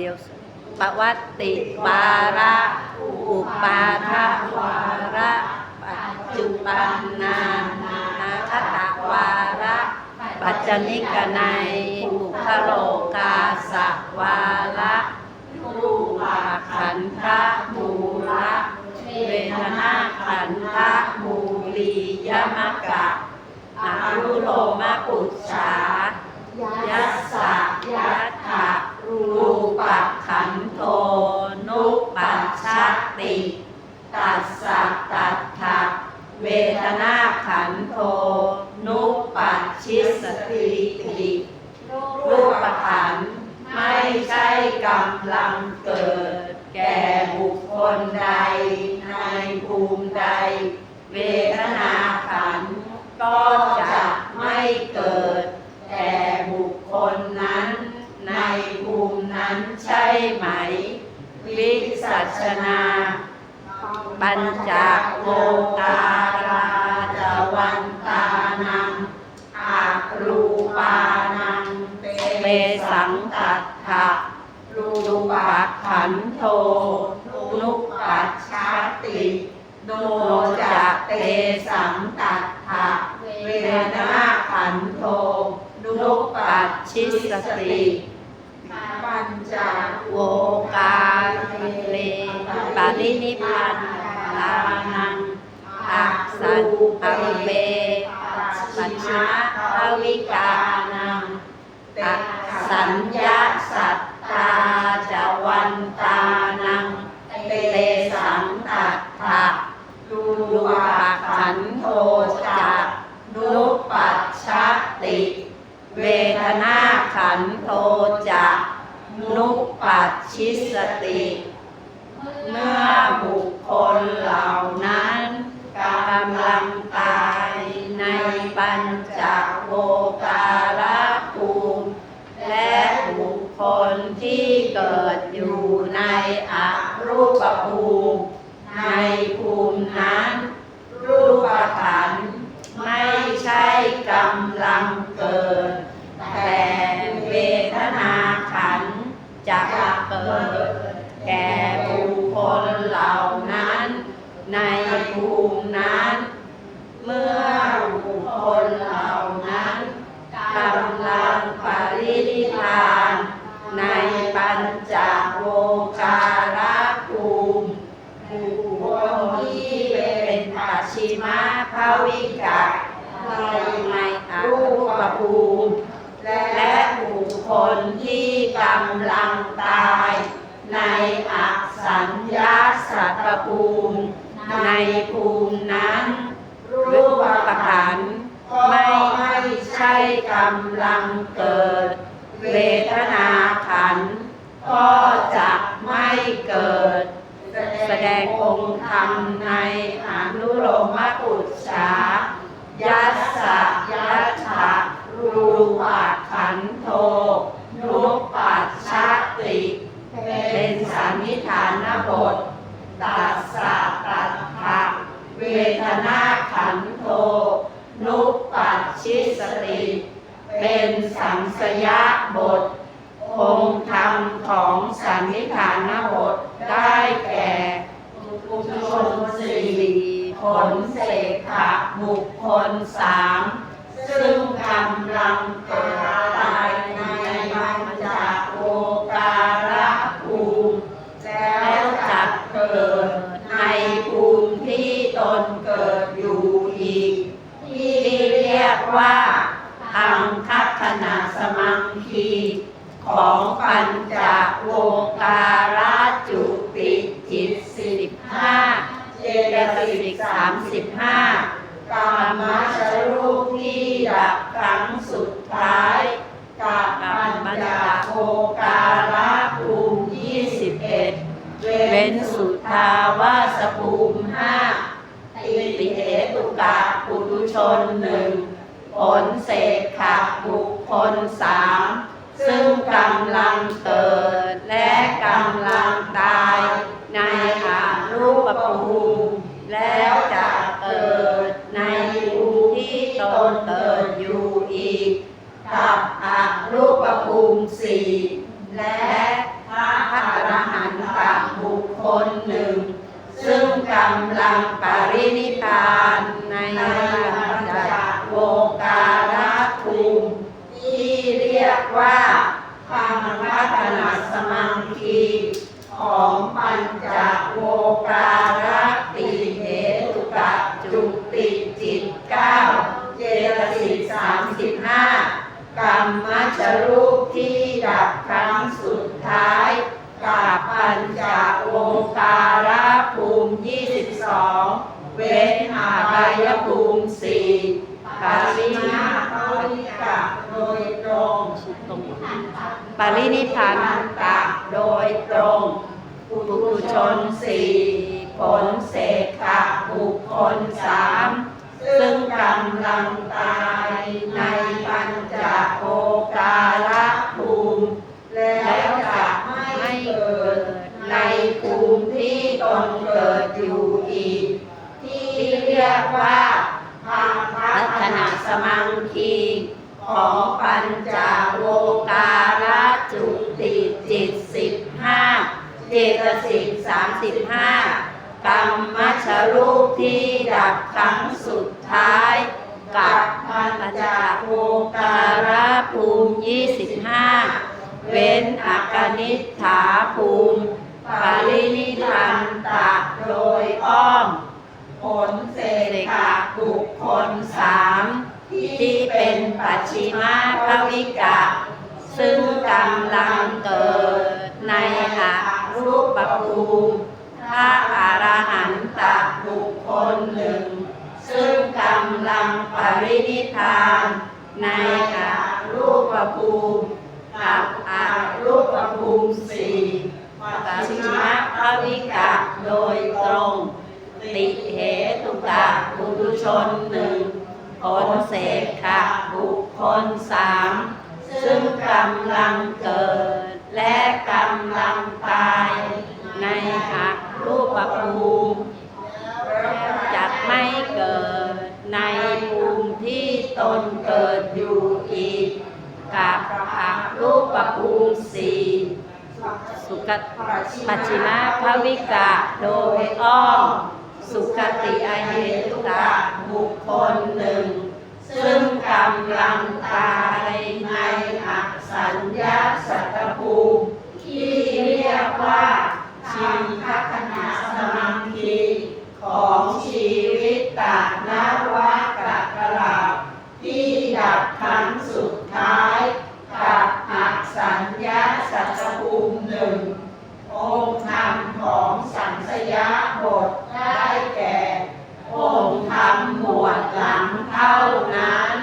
เดียวปวัตติวาระ อุปาทวาระปัจจุบันนานาคตวาระ ปัจจนิกนัยบุคโลกาสวาระรูปขันธมูระเวทนาขันธมูลียมกะอารุโลมปุจฉายัสสะยัตถะรูปะขันโทนุปัชชติ ตัสสะตัตถะเวทนาขันโทนุปัชชิสติติรูปขันธ์ไม่ใช่กำลังเกิด แก่บุคคลใดในภูมิใด เวทนาขันธ์ก็จะไม่เกิด แต่บุคคลนั้น ในภูมินั้นใช่ ไหม วิสัชนา ปัญจโลการาจวันตานังอารูปานังเมสังกัตถะรูปะขันโทนุปัชชาติโนจะเตสังกัตถะเวนาขันโทนุปัชชิสติ ปัญจโวกาเลปารินิพพานลานังอักสันอเบปัจฉิมภวิกานังอักสัญญาสัตตาจวันตานังเตสังตัตถะรูปะขันโทจะนุปัชชติ เวทนาขันโทจะนุปัชชิสติ เมื่อบุคคลเหล่านั้นกำลังตายในปัญจโวการภูมิ และบุคคลที่เกิดอยู่ในอรูปภูมิ ในภูมินั้น รูปขันไม่ใช่กำลังเกิด จะเกิด แก่บุคคลเหล่านั้น ในภูมินั้น เมื่อบุคคลเหล่านั้นกำลังปรินิพาน ในปัญจโวการภูมิบุคคลที่เป็นปัจฉิมาภวิกะในในอรูปภูมิและ คคลที่กำลังตาย ในอสัญญาสัตภูมิ ในภูมินั้น รูปขันธ์ไม่ใช่กำลังเกิด เวทนาขัน ก็จะไม่เกิด แสดงองค์ธรรมในอนุโลมปุจฉายัสสะยัตถะรูปขันโท นุปัชชติ เป็นสันนิฐานบท ตัสสะตัตถะเวทนาขันโท นุปัชชิสติ เป็น สังสยาบท องค์ธรรมของสันนิฐานบทได้แก่บุคคลสี่ผลเสกขะบุคคลสามซึ่งกำลังเกิดตายในมันจากโอการะภูมิ แล้วจะเกิดในภูมิที่ตนเกิดอยู่อีก ที่เรียกว่าอังคัคณะสมังคีของปัญจโวการะจุติจิตสิบห้าเจตสิกสามสิบห้ากรรมชรูป ที่ดับครั้งสุดท้ายกับปัญจโวการะภูมิยี่สิบเอ็ดเว้นสุทาวาสภูมิห้าติติเหตุกะปุถุชนหนึ่งผลเศษขะบุคคลสามซึ่งกำลังเกิดและกำลัง ภูมิสี่และพระอรหันต์บุคคลหนึ่ง ซึ่งกำลังปรินิพานในลังจากโวการภูมิที่เรียกว่าธรรมวัฒนสมังคีของปัญจโวการติเหตุกะจุติจิตเก้าเจตสิก กรรมชรูปที่ดับครั้งสุดท้ายกับปัญจโวการภูมิยี่สิบสองเว้นอาบายภูมิสี่ปาริมาภาวิกะโดยตรงปรินิพพานันตะโดยตรงปุถุชนสี่ผลเศษขะบุคคลสามซึ่งกำลังตายในปัญจโอการะภูมิ แล้วจะไม่เกิดในภูมิที่ตนเกิดอยู่อีก ที่เรียกว่าพัฒนาสมังคี ของปัญจโวการะจุติจิตสิบห้าเจตสิกสามสิบห้ากรรมชรูปที่ดับครั้งสุดท้าย กับปัญจโวการะภูมิยี่สิบห้าเว้นอากนิษฐาภูมิปารินิพพันตะโดยอ้อมผลเศษกะบุคคลสาม ที่เป็นปัจฉิมาภวิกะ ซึ่งกำลังเกิดในอารูปภูมิพระอรหันตบุคคลหนึ่ง ซึ่งกำลังปรินิพาน ในอารูปภูมิกับอารูปภูมิสี่ปัจฉิมภวิกะโดยตรง ติเหตุกะบุตุชนหนึ่ง ผลเสกขะบุคคลสามซึ่งกำลังเกิด และกำลังตาย ในอารูปภูมิแล้วจะไม่เกิด ในภูมิที่ตนเกิดอยู่อีก กับอารูปภูมิสี่สุขปัจฉิมาภวิกะโดยอ้อม สุขติอเหตุกะบุคคลหนึ่ง ซึ่งกำลังตายในอักสัญญาสัตภูมิที่เรียกว่าชิมพัฒนาสมังคีของชีวิตตานวากะกลาบที่ดับครั้งสุดท้ายกับอักสัญญาสัตตภูมิหนึ่งองค์ธรรมของสังสยาบทได้แก่ องค์ธรรม หลังเท่านั้น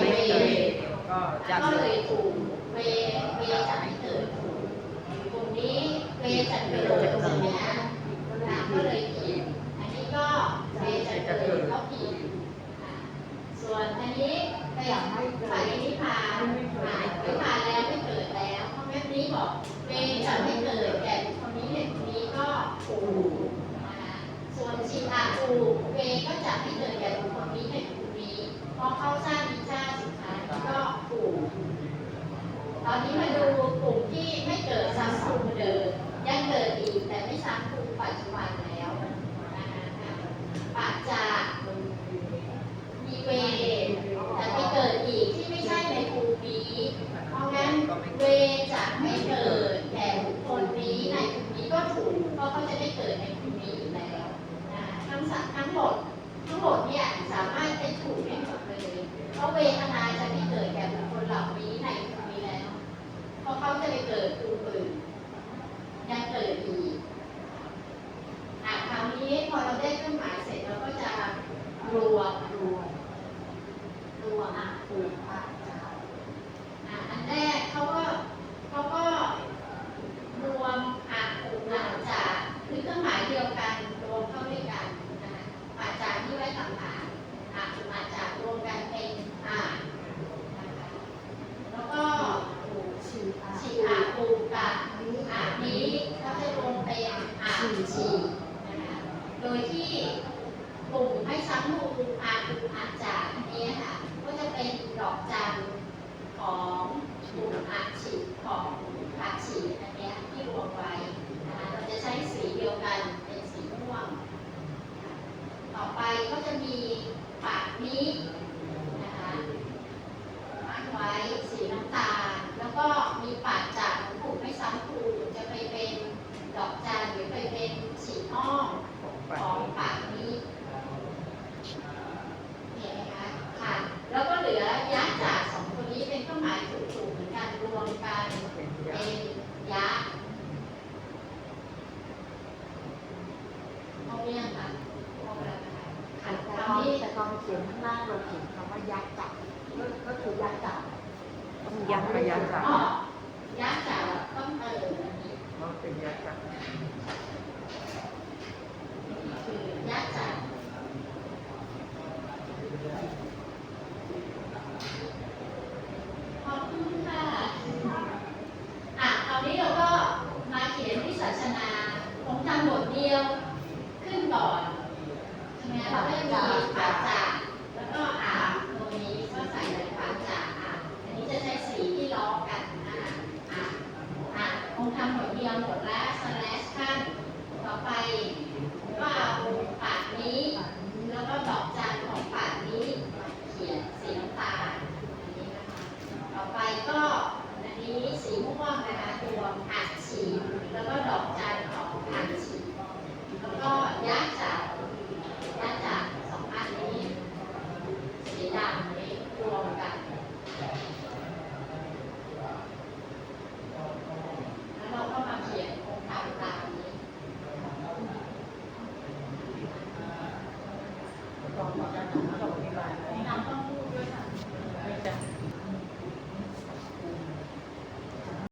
ไม่เกิดก็จะเลยถูกเวเวจะไม่เกิถูกตรงนี้เวจะเกิดตรงนี้นะก็เลยผิดอันนี้ก็เวจะเกิดก็ผิดส่วนอันนี้ไปไปนิพพานนิพพานแล้วไม่เกิดแล้วเพราะแม่นี้บอกเวจะไม่ เดิมยังเกิดอีกแต่ไม่ช้ำคือปัจจุบันแล้วปัจจามีเวแต่ไม่เกิดอีกที่ไม่ใช่ในภูมินี้ เพราะงั้นเวจะไม่เกิดแต่บุคคลนี้ในภูมินี้ก็ถูกเพราะเขาจะได้เกิดในภูมินี้อยู่แล้วทั้งทั้งหมดทั้งหมดเนี่ยสามารถเป็ถูกได้หมดเลยเพราะเว พอไเขียนข้างล่างเราเขียนคำว่ายักษ์จับก็คือยักษ์จับยักษ์กับยักษ์จักรยักษ์จักต้องเออมันเป็นยักษ์จับคือยักษ์จับ